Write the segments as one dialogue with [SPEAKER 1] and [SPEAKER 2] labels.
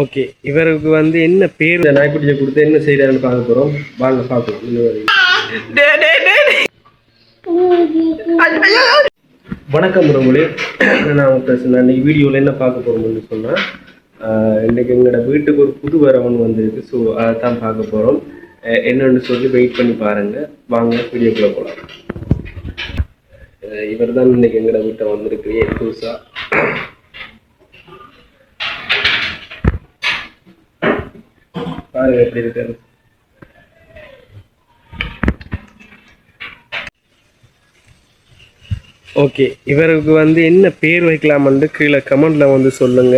[SPEAKER 1] Okay இவருக்கு வந்து என்ன பேர்? இந்த நாய்க்குட்டியை கொடுத்து என்ன செய்யறாருன்னு பார்க்க போறோம். வாங்க பார்க்கலாம். வணக்கம் உறவுகளே. நான் பேசுகிறேன் இன்னைக்கு வீடியோவில் என்ன பார்க்க போகிறோம்னு சொன்னால் இன்னைக்கு எங்களோட வீட்டுக்கு ஒரு புது வரவன் வந்திருக்கு. ஸோ அதை தான் பார்க்க போகிறோம் என்னன்னு சொல்லி வெயிட் பண்ணி பாருங்க. வாங்க வீடியோக்குள்ளே போகலாம் இவர் தான் இன்னைக்கு எங்களோட வீட்டை வந்திருக்கு புதுசா? பாருங்க எப்படி இருக்கு ஓகே இவருக்கு வந்து என்ன பேர் வைக்கலாம்னு கீழே கமெண்ட்ல வந்து சொல்லுங்க.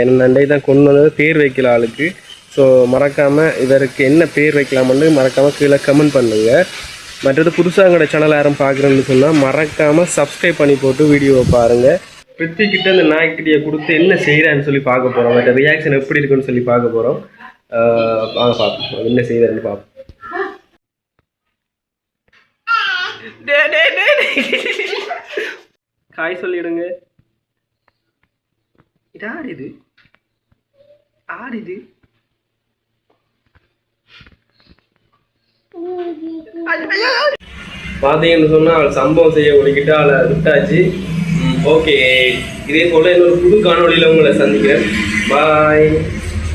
[SPEAKER 1] என்ன நண்டை தான் கொண்டு வந்தது பேர் வைக்கலாம் ஆளுக்கு. ஸோ மறக்காம இவருக்கு என்ன பேர் வைக்கலாம்னு மறக்காம கீழே கமெண்ட் பண்ணுங்க. மற்றது புதுசாக எங்களோட சேனல் யாரும் பார்க்குறேன்னு சொன்னால் மறக்காம சப்ஸ்கிரைப் பண்ணி போட்டு வீடியோவை பாருங்க. பிரித்தி அந்த இந்த நாய்க்குட்டியை கொடுத்து என்ன செய்கிறான்னு சொல்லி பார்க்க போகிறோம் மற்ற ரியாக்ஷன் எப்படி இருக்குன்னு சொல்லி பார்க்க போகிறோம் வாங்க பார்ப்போம் என்ன செய்கிறாருன்னு பார்ப்போம் காய் சொல்லிடுங்க. இது ஆடுது ஆடுது பார்த்தீங்கன்னு சொன்னால் அவள் சம்பவம் செய்ய ஒழிக்கிட்டு அவளை விட்டாச்சு. ஓகே இதே போல் இன்னொரு புது காணொளியில் உங்களை சந்திக்கிறேன். பாய்